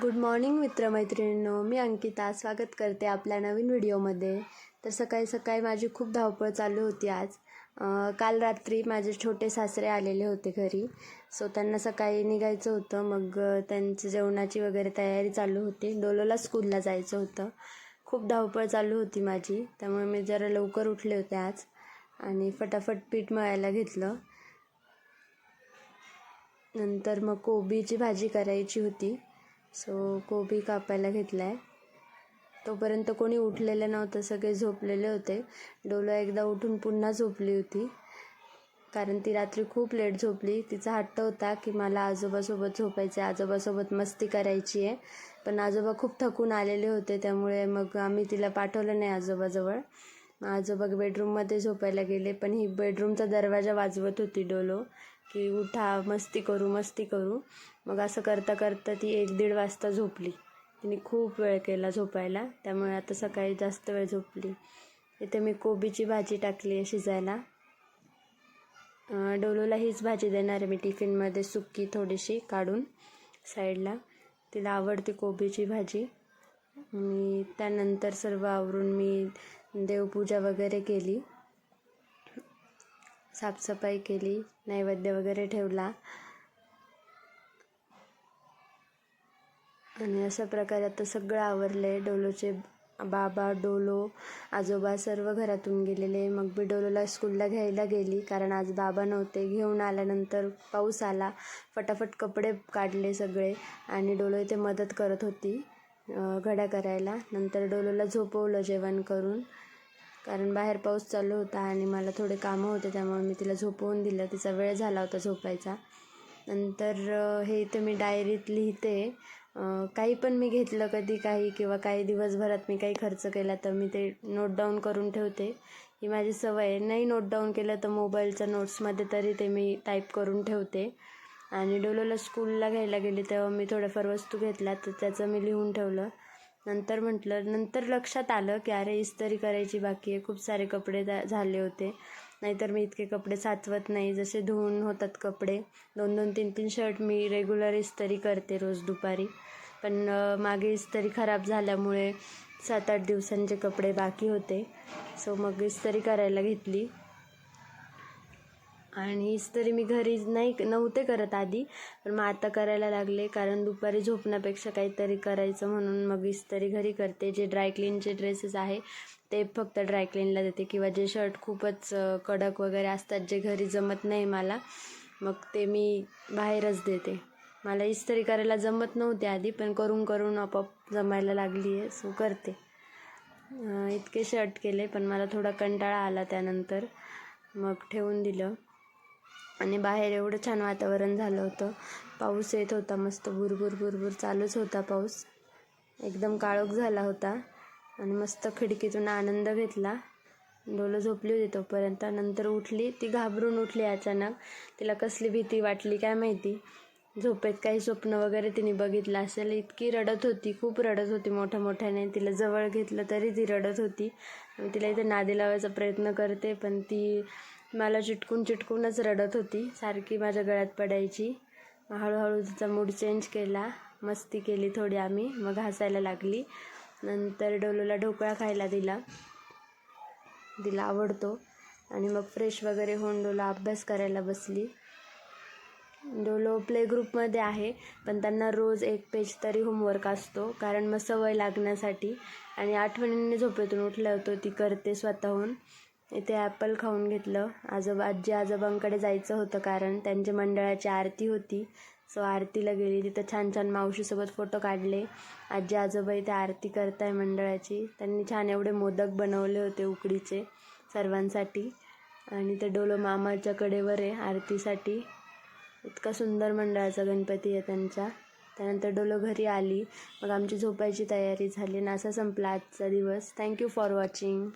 Good morning मित्रमैत्रिणींनो. मी अंकिता. स्वागत करते आपल्या नवीन व्हिडिओमध्ये. तर सकाळी सकाळी माझी खूप धावपळ चालू होती आज. काल रात्री माझे छोटे सासरे आलेले होते घरी. सो त्यांना सकाळी निघायचं होतं. मग त्यांची जेवणाची वगैरे तयारी चालू होती. डोलोला स्कूलला जायचं होतं. खूप धावपळ चालू होती माझी. त्यामुळे मी जरा लवकर उठले होते आज. आणि फटाफट पीठ मळायला घेतलं. नंतर मग कोबीची भाजी करायची होती. सो कोबी कापायला घेतला आहे तोपर्यंत कोणी उठलेलं नव्हतं सगळे झोपलेले होते. डोलो एकदा उठून पुन्हा झोपली होती. कारण ती रात्री खूप लेट झोपली. तिचा हट्ट होता की मला आजोबासोबत झोपायचं आहे आजोबासोबत मस्ती करायची आहे पण आजोबा खूप थकून आलेले होते त्यामुळे मग आम्ही तिला पाठवलं नाही आजोबाजवळ. मग आजोबा बेडरूममध्ये झोपायला गेले पण ही बेडरूमचा दरवाजा वाजवत होती डोलो. की उठा मस्ती करू मस्ती करू. मग असं करता करता ती एक दीड वाजता झोपली. तिने खूप वेळ केला झोपायला. त्यामुळे आता सकाळी जास्त वेळ झोपली. इथे मी कोबीची भाजी टाकली आहे शिजायला. डोलोला हीच भाजी देणार आहे मी टिफिनमध्ये सुकी थोडीशी काढून साईडला. तिला आवडते कोबीची भाजी. आणि त्यानंतर सर्व आवरून मी देवपूजा वगैरे केली. साफसफाई केली नैवेद्य वगैरे ठेवला. आणि अशा प्रकारे आता सगळं आवरले आहे डोलोचे बाबा डोलो आजोबा सर्व घरातून गेलेले. मग मी डोलोला स्कूलला घ्यायला गेली कारण आज बाबा नव्हते. घेऊन आल्यानंतर पाऊस आला. फटाफट कपडे काढले सगळे आणि डोलो इथे मदत करत होती घड्या करायला. नंतर डोलोला झोपवलं जेवण करून. कारण बाहेर पाऊस चालू होता आणि मला थोडे कामं होते त्यामुळे मी तिला झोपवून दिलं. तिचा वेळ झाला होता झोपायचा. नंतर हे इथे मी डायरीत लिहिते. काही पण मी घेतलं कधी काही किंवा काही दिवसभरात मी काही खर्च केला तर मी ते नोट डाऊन करून ठेवते. ही माझी सवय आहे. नाही नोट डाऊन केलं तर मोबाईलच्या नोट्समध्ये तरी ते मी टाईप करून ठेवते. आणि डोलोला स्कूलला घ्यायला गेली तेव्हा मी थोड्याफार वस्तू घेतल्या तर त्याचं मी लिहून ठेवलं. नंतर म्हटलं नंतर लक्षात आलं की अरे इस्त्री करायची बाकी आहे. खूप सारे कपडे झाले होते. नाहीतर मी इतके कपडे साचवत नाही. जसे धुवून होतात कपडे. दोन दोन तीन तीन शर्ट मी रेग्युलर इस्त्री करते रोज दुपारी. पण मागे इस्त्री खराब झाल्यामुळे सात आठ दिवसांचे कपडे बाकी होते. सो मग इस्त्री करायला घेतली. आणि इस्त्री मी घरी नाही नव्हते करत आधी पण मग आता करायला लागले कारण दुपारी झोपण्यापेक्षा काहीतरी करायचं म्हणून मग इस्त्री घरी करते. जे ड्रायक्लीनचे ड्रेसेस आहे ते फक्त ड्रायक्लीनला देते. किंवा जे शर्ट खूपच कडक वगैरे असतात जे घरी जमत नाही मला मग ते मी बाहेरच देते. मला इस्त्री करायला जमत नव्हते आधी पण करून करून आपोआप जमायला लागली आहे सो करते. इतके शर्ट केले पण मला थोडा कंटाळा आला त्यानंतर. मग ठेवून दिलं. आणि बाहेर एवढं छान वातावरण झालं होतं. पाऊस येत होता मस्त भुरभुर भुरभुर चालूच होता पाऊस. एकदम काळोख झाला होता आणि मस्त खिडकीतून आनंद घेतला. डोलं झोपली होती तोपर्यंत. नंतर उठली ती घाबरून उठली अचानक. तिला कसली भीती वाटली काय माहिती? झोपेत काही स्वप्न वगैरे तिने बघितलं असेल. इतकी रडत होती खूप रडत होती मोठ्या मोठ्याने. तिला जवळ घेतलं तरी ती रडत होती. तिला इथे नादी लावायचा प्रयत्न करते पण ती मला चिटकून चिटकूनच रडत होती. सारखी माझ्या गळ्यात पडायची. मग हळूहळू तिचा मूड चेंज केला. मस्ती केली थोडी आम्ही. मग हसायला लागली. नंतर डोलूला ढोकळा खायला दिला. तिला आवडतो. आणि मग फ्रेश वगैरे होऊन डोला अभ्यास करायला बसली. डोलो प्ले ग्रुपमध्ये आहे. पण त्यांना रोज एक पेज तरी होमवर्क असतो. कारण मग सवय लागण्यासाठी. आणि आठवणींनी झोपेतून उठलं होतो ती करते स्वतःहून. इथे ॲपल खाऊन घेतलं. आजोबा आजी आजोबांकडे जायचं होतं कारण त्यांच्या मंडळाची आरती होती. सो आरतीला गेली. तिथं छान छान मावशीसोबत फोटो काढले. आजी आजोबा इथे आरती करताय मंडळाची. त्यांनी छान एवढे मोदक बनवले होते उकडीचे सर्वांसाठी. आणि ते डोलो मामाच्या कडेवर आहे आरतीसाठी. इतका सुंदर मंडळाचा गणपती आहे त्यांचा. त्यानंतर डोलो घरी आली. मग आमची झोपायची तयारी झाली आणि असा संपला आजचा दिवस. Thank you for watching